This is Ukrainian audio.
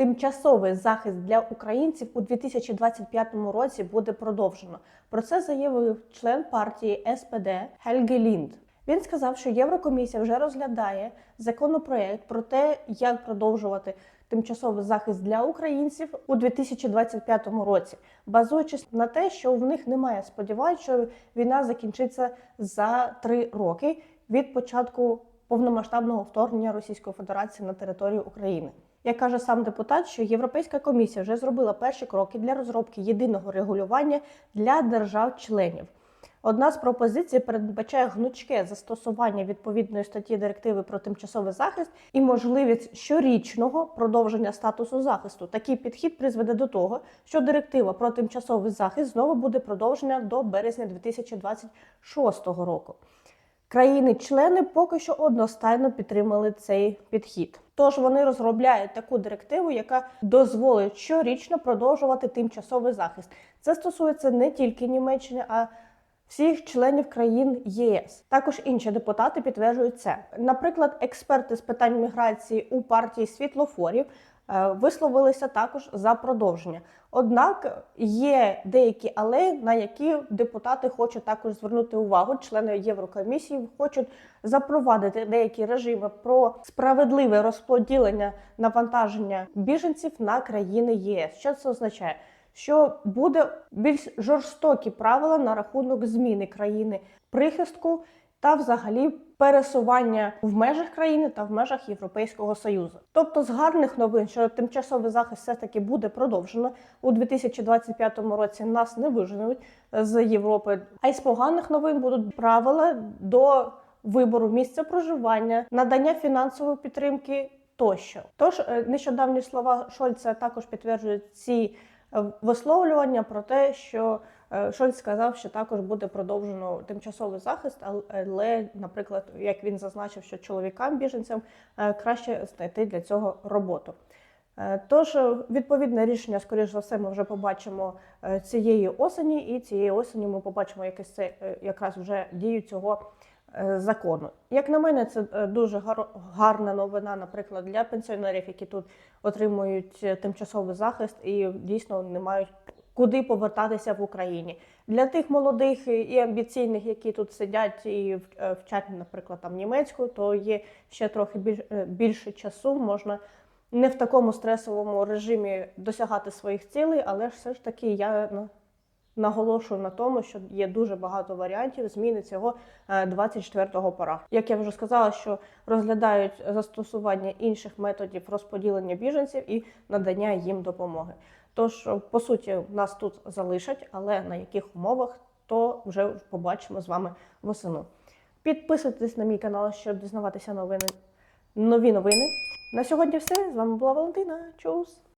Тимчасовий захист для українців у 2025 році буде продовжено. Про це заявив член партії СПД Хельги Лінд. Він сказав, що Єврокомісія вже розглядає законопроект про те, як продовжувати тимчасовий захист для українців у 2025 році, базуючись на те, що в них немає сподівань, що війна закінчиться за три роки від початку повномасштабного вторгнення Російської Федерації на територію України. Як каже сам депутат, що Європейська комісія вже зробила перші кроки для розробки єдиного регулювання для держав-членів. Одна з пропозицій передбачає гнучке застосування відповідної статті директиви про тимчасовий захист і можливість щорічного продовження статусу захисту. Такий підхід призведе до того, що директива про тимчасовий захист знову буде продовжена до березня 2026 року. Країни-члени поки що одностайно підтримали цей підхід. Тож вони розробляють таку директиву, яка дозволить щорічно продовжувати тимчасовий захист. Це стосується не тільки Німеччини, а всіх членів країн ЄС. Також інші депутати підтверджують це. Наприклад, експерти з питань міграції у партії світлофорів висловилися також за продовження. Однак є деякі але, на які депутати хочуть також звернути увагу. Члени Єврокомісії хочуть запровадити деякі режими про справедливе розподілення навантаження біженців на країни ЄС. Що це означає? Що буде більш жорстокі правила на рахунок зміни країни прихистку та взагалі пересування в межах країни та в межах Європейського союзу. Тобто, з гарних новин, що тимчасовий захист все таки буде продовжено у 2025 році. Нас не виженуть з Європи. А й з поганих новин будуть правила до вибору місця проживання, надання фінансової підтримки тощо. Тож е, нещодавні слова Шольца також підтверджують ці е, висловлювання про те, що е, Шольц сказав, що також буде продовжено тимчасовий захист, але, наприклад, як він зазначив, що чоловікам біженцям е, краще знайти для цього роботу. Е, Тож, відповідне рішення, скоріш за все, ми вже побачимо цієї осені, і цієї осені ми побачимо якесь це якраз вже дію цього закону. Як на мене, це е, дуже гар- гарна новина, наприклад, для пенсіонерів, які тут отримують е, тимчасовий захист і дійсно не мають куди повертатися в Україні. Для тих молодих і амбіційних, які тут сидять і е, вчать, наприклад, там німецьку, то є ще трохи більш, е, більше часу. Можна не в такому стресовому режимі досягати своїх цілей, але все ж таки я ну, наголошую на тому, що є дуже багато варіантів зміни цього 24-го пора. Як я вже сказала, що розглядають застосування інших методів розподілення біженців і надання їм допомоги. Тож, по суті, нас тут залишать, але на яких умовах, то вже побачимо з вами восени. Підписуйтесь на мій канал, щоб дізнаватися новини, нові новини. На сьогодні все. З вами була Валентина. Чус!